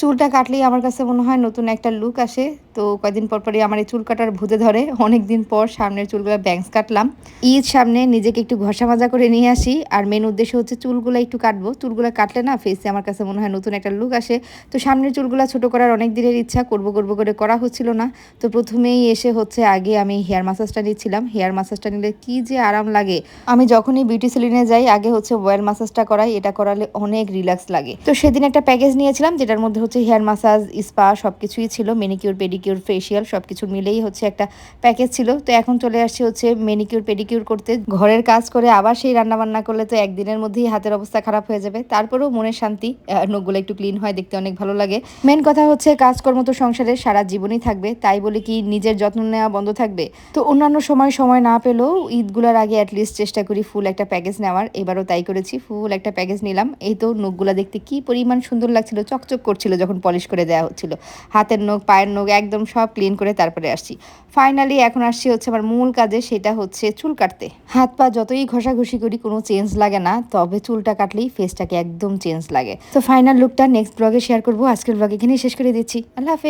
চুলটা কাটলেই আমার কাছে মনে হয় নতুন একটা লুক আসে। তো কয়দিন পর পরই আমার এই চুল কাটার ভূতে ধরে। অনেক দিন পর সামনের চুলগুলো ব্যাংস কাটলাম। ঈদ সামনে নিজেকে একটু ঘষা মাজা করে নিয়ে আসি। আর মেন উদ্দেশ্য হচ্ছে চুলগুলো একটু কাটবো। চুলগুলো কাটলে না ফেসে আমার কাছে মনে হয় নতুন একটা লুক আসে। তো সামনের চুলগুলো ছোট করার অনেক দিনের ইচ্ছা, করব করব করে করা হচ্ছিল না। তো প্রথমেই এসে হচ্ছে আগে আমি হেয়ার মাসাজটা নিচ্ছিলাম। হেয়ার মাসাজটা নিলে কি যে আরাম লাগে। আমি যখনই বিউটি সেলুনে যাই, আগে হচ্ছে ওয়েল মাসাজটা করাই। এটা করালে অনেক রিল্যাক্স লাগে। তো সেদিন একটা প্যাকেজ নিয়েছিলাম, যেটার মধ্যে হচ্ছে হেয়ার মাসাজ, স্পা সব কিছুই ছিল মেনিকিউর পেডিকিউর ফেসিয়াল সব কিছু মিলেই হচ্ছে একটা প্যাকেজ ছিল। তো এখন চলে আসছি হচ্ছে মেনিকিউর পেডিকিউর করতে। ঘরের কাজ করে আবার সেই রান্না বান্না করলে তো একদিনের মধ্যেই হাতের অবস্থা খারাপ হয়ে যাবে। তারপরেও মনের শান্তি নখগুলো একটু ক্লিন হয়, দেখতে অনেক ভালো লাগে। মেন কথা হচ্ছে কাজকর্ম তো সংসারে সারা জীবনই থাকবে, তাই বলে কি নিজের যত্ন নেওয়া বন্ধ থাকবে? তো অন্যান্য সময় সময় না পেলেও ঈদগুলোর আগে অ্যাটলিস্ট চেষ্টা করি ফুল একটা প্যাকেজ নেওয়ার, এবারও তাই করেছি ফুল একটা প্যাকেজ নিলাম। এই তো নখগুলো দেখতে কি পরিমাণ সুন্দর লাগছিল, চকচক করছিল যখন পলিশ করে দেওয়া হচ্ছিল। হাতের নখ, পায়ের নখ একদম সব ক্লিন করে তারপরে আসছি। ফাইনালি এখন আসছি হচ্ছে আমার মূল কাজে, সেটা হচ্ছে চুল কাটতে। হাত পা যতই ঘষাঘষি করি কোনো চেঞ্জ লাগে না, তবে চুলটা কাটলেই ফেসটাকে একদম চেঞ্জ লাগে। তো ফাইনাল লুকটা নেক্সট ব্লগে শেয়ার করব। আজকের ব্লগ এখানেই শেষ করে দিচ্ছি। আল্লাহ হাফেজ।